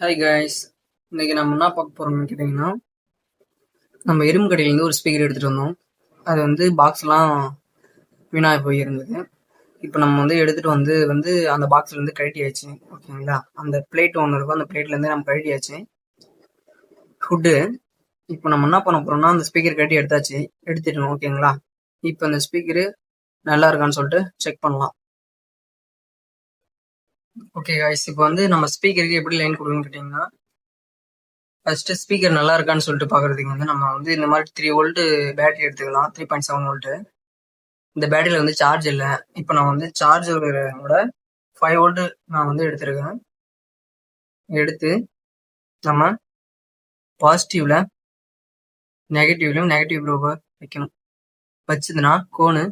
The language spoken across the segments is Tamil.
ஹாய் கைஸ் இன்னைக்கு நம்ம என்ன பார்க்க போறோம்னு கேட்டிங்கன்னா நம்ம எறும்பு கடையிலேருந்து ஒரு ஸ்பீக்கர் எடுத்துகிட்டு வந்தோம். அது வந்து பாக்ஸ்லாம் வீணாக போயிருந்தது. இப்போ நம்ம வந்து எடுத்துகிட்டு வந்து வந்து அந்த பாக்ஸ்லேருந்து கழட்டியாச்சு. ஓகேங்களா? அந்த பிளேட் ஒன்று இருக்கும். அந்த பிளேட்லேருந்து நம்ம கழட்டியாச்சு. ஃபுட்டு இப்போ நம்ம என்ன பண்ண போறோம்னா அந்த ஸ்பீக்கர் கட்டி எடுத்தாச்சு. எடுத்துட்டோம். ஓகேங்களா? இப்போ அந்த ஸ்பீக்கரு நல்லா இருக்கான்னு சொல்லிட்டு செக் பண்ணலாம். ஓகே காய்ஸ் இப்போ வந்து நம்ம ஸ்பீக்கருக்கு எப்படி லைன் கொடுக்குன்னு கேட்டிங்கன்னா ஃபஸ்ட்டு ஸ்பீக்கர் நல்லா இருக்கான்னு சொல்லிட்டு பார்க்கறதுக்கு வந்து நம்ம வந்து இந்த மாதிரி த்ரீ வோல்ட்டு பேட்டரி எடுத்துக்கலாம். த்ரீ பாயிண்ட் செவன் வோல்ட்டு இந்த பேட்டரியில் வந்து சார்ஜ் இல்லை. இப்போ நான் வந்து சார்ஜரோட ஃபைவ் வோல்ட்டு நான் வந்து எடுத்திருக்கேன். எடுத்து நம்ம பாசிட்டிவில் நெகட்டிவ்லையும் நெகட்டிவ் ப்ரோவை வைக்கணும். வச்சதுன்னா கோனு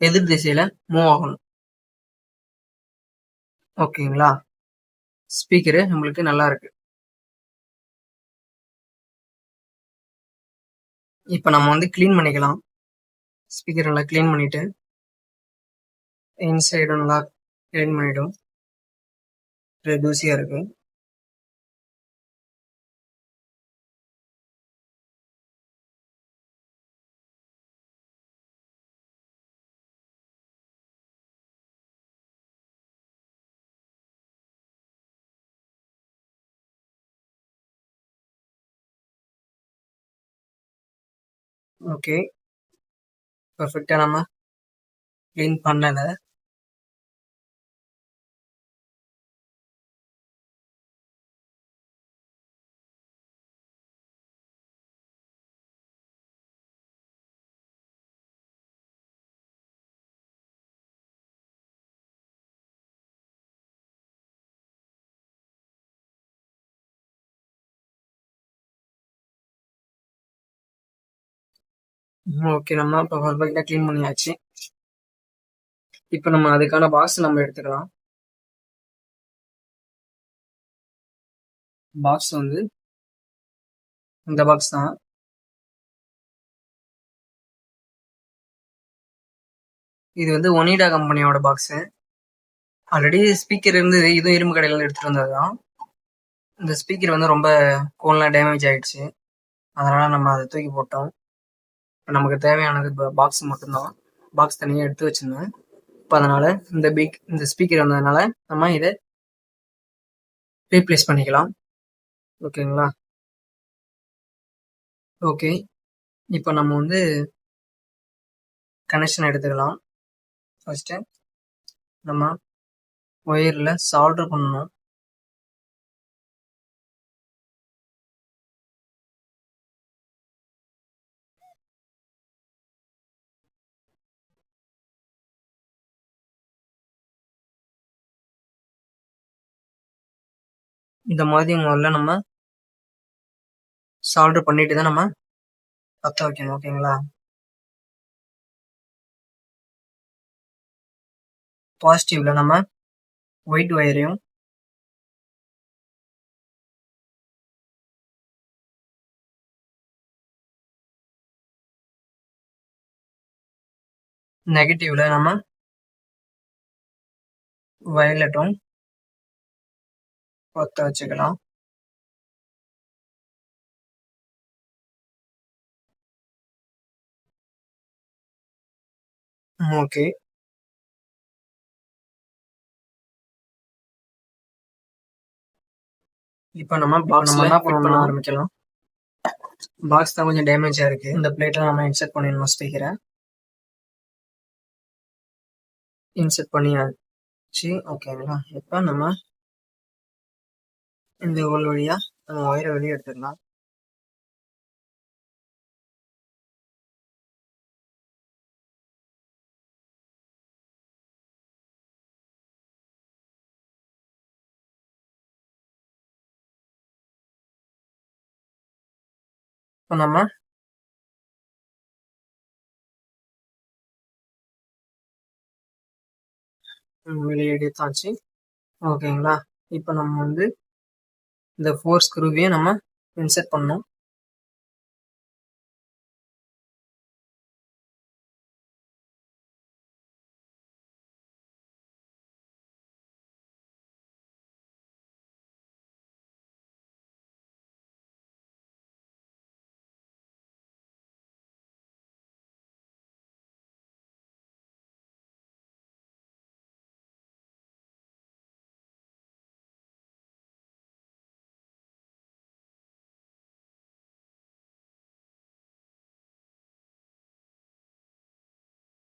எதிர் திசையில் மூவ் ஆகணும். ஓகேங்களா? ஸ்பீக்கரு நம்மளுக்கு நல்லா இருக்கு இப்போ நம்ம வந்து க்ளீன் பண்ணிக்கலாம். ஸ்பீக்கர் நல்லா க்ளீன் பண்ணிட்டு இன்சைடு நல்லா க்ளீன் பண்ணிடும். இது இருக்குது ஓகே பர்ஃபெக்டாக நம்ம க்ளீன் பண்ணலை. ஓகே நம்ம இப்போ பர்ஃபெக்டாக க்ளீன் பண்ணியாச்சு. இப்போ நம்ம அதுக்கான பாக்ஸ் நம்ம எடுத்துக்கலாம். பாக்ஸ் வந்து இந்த பாக்ஸ் தான். இது வந்து ஒனிடா கம்பெனியோட பாக்ஸு ஆல்ரெடி ஸ்பீக்கர் இருந்தது இதுவும் இரும்பு கடையில இருந்து எடுத்துட்டு வந்தது தான். இந்த ஸ்பீக்கர் வந்து ரொம்ப கோல்லாம் டேமேஜ் ஆயிடுச்சு. அதனால நம்ம அதை தூக்கி போட்டோம். நமக்கு தேவையானது பாக்ஸ் மட்டும்தான். பாக்ஸ் தனியாக எடுத்து வச்சிருந்தேன். இப்போ அதனால இந்த பீக் இந்த ஸ்பீக்கர் வந்ததுனால நம்ம இதை ரீப்ளேஸ் பண்ணிக்கலாம். ஓகேங்களா ஓகே இப்போ நம்ம வந்து கனெக்ஷன் எடுத்துக்கலாம். ஃபஸ்ட்டு நம்ம ஒயரில் சால்டர் பண்ணணும். இந்த மாதிரி முதல்ல நம்ம சால்டர் பண்ணிட்டு தான் நம்ம பற்ற வைக்கணும் ஓகேங்களா பாசிட்டிவ்ல நம்ம ஒயிட் ஒயரையும் நெகட்டிவ்ல நம்ம வயலட்டும் பற்ற வச்சுக்கலாம் ஓகே. இப்போ நம்ம பாக்ஸ் நம்ம என்ன பண்ணணும் ஆரம்பிக்கலாம். பாக்ஸ் தான் கொஞ்சம் டேமேஜா இருக்கு. இந்த பிளேட்ல நம்ம இன்செர்ட் பண்ணிடணும் ஸ்பீக்கரை இன்செர்ட் பண்ணியாச்சு. ஓகேங்களா இப்போ நம்ம இந்த ஹோல் வழியா நம்ம ஒயரை வெளியே எடுத்துக்கலாம். இப்போ நம்ம வெளியே தாச்சு ஓகேங்களா? இப்போ நம்ம வந்து இந்த ஃபோர் ஸ்க்ரூவையும் நம்ம இன்செர்ட் பண்ணணும்.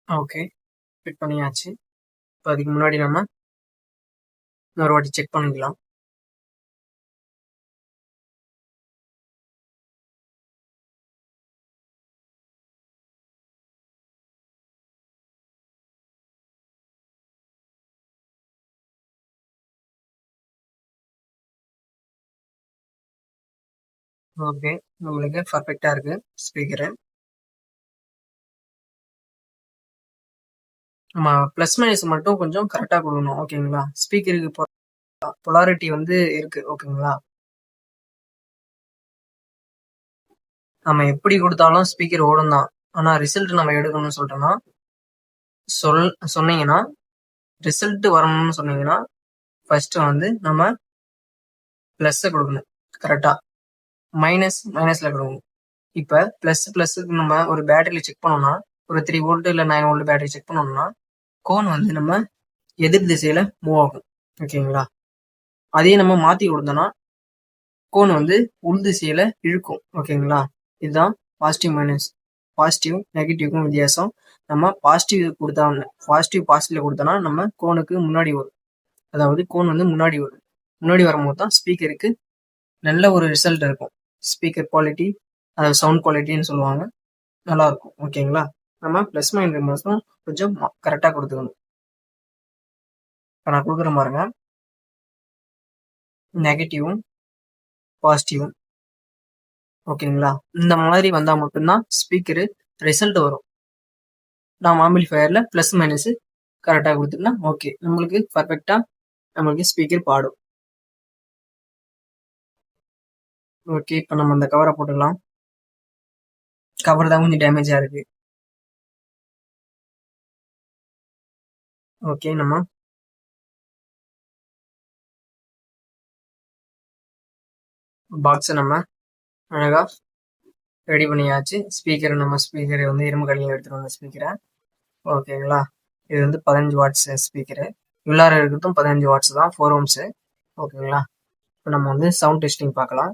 ஓகே ஃபிட் பண்ணியாச்சு. இப்போ அதுக்கு முன்னாடி நம்ம இன்னொரு வாட்டி செக் பண்ணிக்கலாம். ஓகே நம்மளுக்கு பர்ஃபெக்டாக இருக்கு. ஸ்பீக்கரு நம்ம ப்ளஸ் மைனஸ் மட்டும் கொஞ்சம் கரெக்டாக கொடுக்கணும் ஓகேங்களா ஸ்பீக்கருக்கு பொலாரிட்டி வந்து இருக்கு ஓகேங்களா நம்ம எப்படி கொடுத்தாலும் ஸ்பீக்கர் ஓடும் தான். ஆனால் ரிசல்ட் நம்ம எடுக்கணும்னு சொல்லிட்டோம்னா சொல் சொன்னீங்கன்னா ரிசல்ட் வரணும்னு சொன்னீங்கன்னா ஃபர்ஸ்ட் வந்து நம்ம ப்ளஸ்ஸை கொடுக்கணும் கரெக்டாக மைனஸ் மைனஸில் கொடுக்கணும். இப்போ ப்ளஸ் ப்ளஸ்ஸுக்கு நம்ம ஒரு பேட்டரியில் செக் பண்ணோம்னா ஒரு த்ரீ வோல்ட்டு இல்லை நைன் வோல்ட் பேட்டரி செக் பண்ணோம்னா கோன் வந்து நம்ம எதிர் திசையில் மூவ் ஆகும். ஓகேங்களா அதையே நம்ம மாற்றி கொடுத்தோம்னா கோன் வந்து உள் திசையில் இழுக்கும். ஓகேங்களா இதுதான் பாசிட்டிவ் மைனஸ் பாசிட்டிவ் நெகட்டிவ்க்கும் வித்தியாசம். நம்ம பாசிட்டிவ் கொடுத்தா பாசிட்டிவ் பாசிட்டிவ் கொடுத்தோம்னா நம்ம கோனுக்கு முன்னாடி வரும். அதாவது கோன் வந்து முன்னாடி வரும். முன்னாடி வரும்போது தான் ஸ்பீக்கருக்கு நல்ல ஒரு ரிசல்ட் இருக்கும். ஸ்பீக்கர் குவாலிட்டி அதாவது சவுண்ட் குவாலிட்டின்னு சொல்லுவாங்க. நல்லா இருக்கும் ஓகேங்களா நம்ம ப்ளஸ் மைன் ரிமர்ஸும் கொஞ்சம் கரெக்டாக கொடுத்துக்கணும். இப்போ நான் கொடுக்குற பாருங்க. நெகட்டிவும் பாசிட்டிவும் ஓகேங்களா இந்த மாதிரி வந்தால் மட்டும்தான் ஸ்பீக்கரு ரிசல்ட் வரும். நான் ஆம்பிளிஃபயரில் ப்ளஸ் மைனஸு கரெக்டாக கொடுத்துட்டா ஓகே நம்மளுக்கு பர்ஃபெக்டாக நம்மளுக்கு ஸ்பீக்கர் பாடும். ஓகே இப்போ நம்ம அந்த கவரை போட்டுக்கலாம். கவர் தான் கொஞ்சம் டேமேஜாக இருக்குது ஓகே நம்ம பாக்ஸை நம்ம அழகா ரெடி பண்ணியாச்சு. ஸ்பீக்கரை நம்ம ஸ்பீக்கரை வந்து இரும்பு கடையில் எடுத்துகிட்டு வந்த ஸ்பீக்கரை ஓகேங்களா இது வந்து பதினஞ்சு வாட்ஸ் ஸ்பீக்கரு உள்ளார இருக்கிறதும் பதினஞ்சு வாட்ஸ் தான் ஃபோர் ஹோம்ஸு ஓகேங்களா இப்போ நம்ம வந்து சவுண்ட் டெஸ்டிங் பார்க்கலாம்.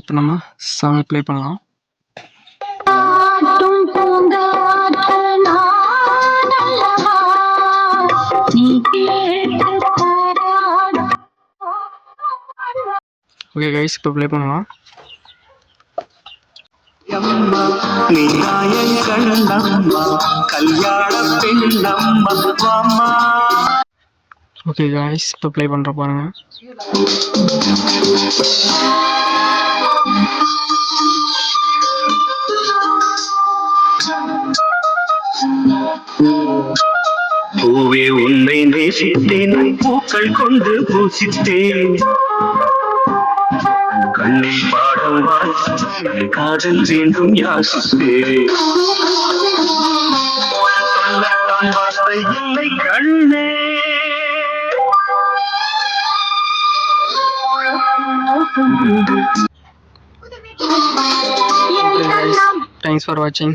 இப்போ நம்ம சவுண்ட் ப்ளே பண்ணலாம். ஓகே கைஸ் இப்போ ப்ளே பண்ணலாம். ஓகே காய்ஸ் இப்போ ப்ளே பண்ணுற பாருங்க. பூவே உன்னை நேசித்தேன் பூக்கள் கொண்டு பூசித்தேன். கண்ணில் பாடம் வாசித்தேன் காதல் வேண்டும் யாசே வார்த்தை இல்லை கண்ணே. தேங்க்ஸ் ஃபார் வாட்சிங்